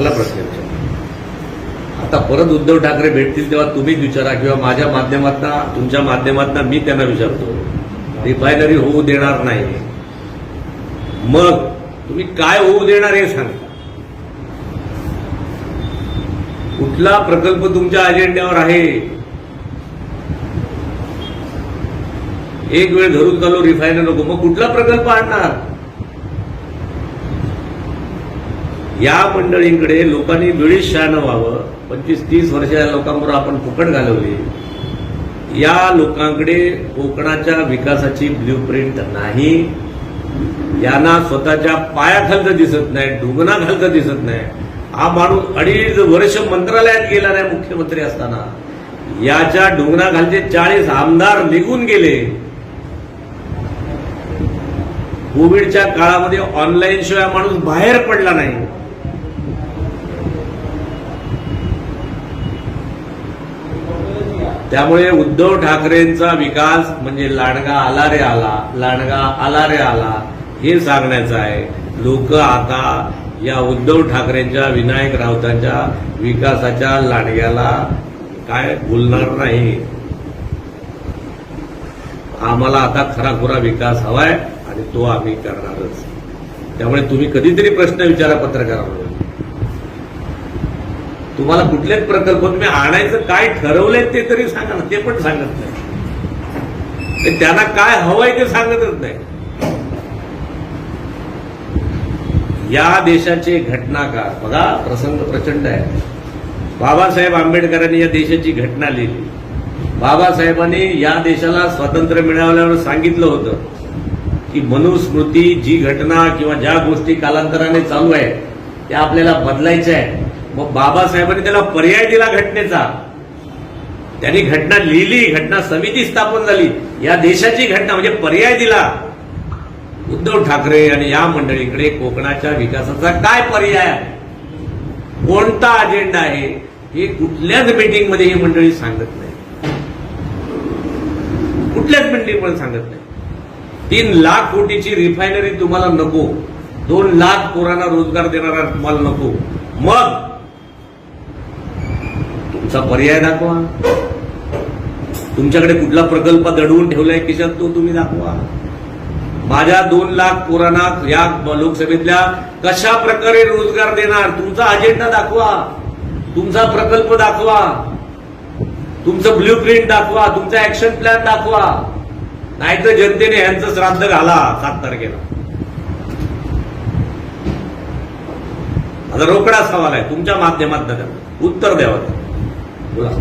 चांगला प्रत्यक्ष आता परत उद्धव ठाकरे भेटतील तेव्हा तुम्हीच विचारा किंवा माझ्या माध्यमातून तुमच्या माध्यमातून मी त्यांना विचारतो. रिफायनरी होऊ देणार नाही. मग तुम्ही काय होऊ देणार हे सांगा. कुठला प्रकल्प तुमच्या अजेंड्यावर आहे? एक वेळ धरून चालू रिफायनर नको. मग कुठला प्रकल्प आणणार? या मंडळींकडे लोकांनी वेळीच शहाणं व्हावं. पंचवीस तीस वर्षाच्या लोकांबरोबर आपण फुकट घालवली. या लोकांकडे कोकणाच्या विकासाची ब्ल्यूप्रिंट नाही. यांना स्वतःच्या पायाखालचं दिसत नाही डुगना दिसत नाही. हा माणूस अडीच वर्ष मंत्रालयात गेला नाही मुख्यमंत्री असताना. याच्या ढुंगणाखालचे चाळीस आमदार निघून गेले. कोविडच्या काळामध्ये ऑनलाईन शिवाय माणूस बाहेर पडला नाही. त्यामुळे उद्धव ठाकरेंचा विकास म्हणजे लांडगा आला रे आला लांडगा आला रे आला हे सांगण्याचं आहे. लोक आता या उद्धव ठाकरेंच्या विनायक राऊतांच्या विकासाच्या लांडग्याला काय बोलणार नाही. आम्हाला आता खराखुरा विकास हवाय आणि तो आम्ही करणारच. त्यामुळे तुम्ही कधीतरी प्रश्न विचारा पत्रकारांना तुम्हाला कुठलेच प्रकल्प तुम्ही आणायचं काय ठरवलंय ते तरी सांगा ना ते पण सांगत नाही. त्यांना काय हवंय ते सांगतच नाही. या देशाचे घटनाकार बघा प्रसंग प्रचंड आहे. बाबासाहेब आंबेडकरांनी या देशाची घटना लिहिली. बाबासाहेबांनी या देशाला स्वातंत्र्य मिळाल्यावर सांगितलं होतं की मनुस्मृती जी घटना किंवा ज्या गोष्टी कालांतराने चालू आहे त्या आपल्याला बदलायच्या आहे मग बाबासाहेबांनी त्याला पर्याय दिला घटनेचा. त्यांनी घटना लिहिली घटना समिती स्थापन झाली. या देशाची घटना म्हणजे पर्याय दिला. उद्धव ठाकरे आणि या मंडळीकडे कोकणाच्या विकासाचा काय पर्याय आहे? कोणता अजेंडा आहे? हे कुठल्याच मीटिंगमध्ये ही मंडळी सांगत नाही. कुठल्याच मीटिंगमध्ये सांगत नाही. तीन लाख कोटीची रिफायनरी तुम्हाला नको. दोन लाख पोरांना रोजगार देणारा तुम्हाला नको. मग तुमचा पर्याय दाखवा. तुमच्याकडे कुठला प्रकल्प दडवून ठेवलाय किशात तो तुम्ही दाखवा. माझ्या दोन लाख पोरांना या लोकसभेतल्या कशा प्रकारे रोजगार देणार तुमचा अजेंडा दाखवा. तुमचा प्रकल्प दाखवा. तुमचं ब्ल्यू प्रिंट दाखवा तुमचा ऍक्शन प्लॅन दाखवा. नाहीतर जनतेने यांचं श्राद्ध घाला सात तारखेला. माझा रोकडा सवाल आहे तुमच्या माध्यमात उत्तर द्यावं. Voilà.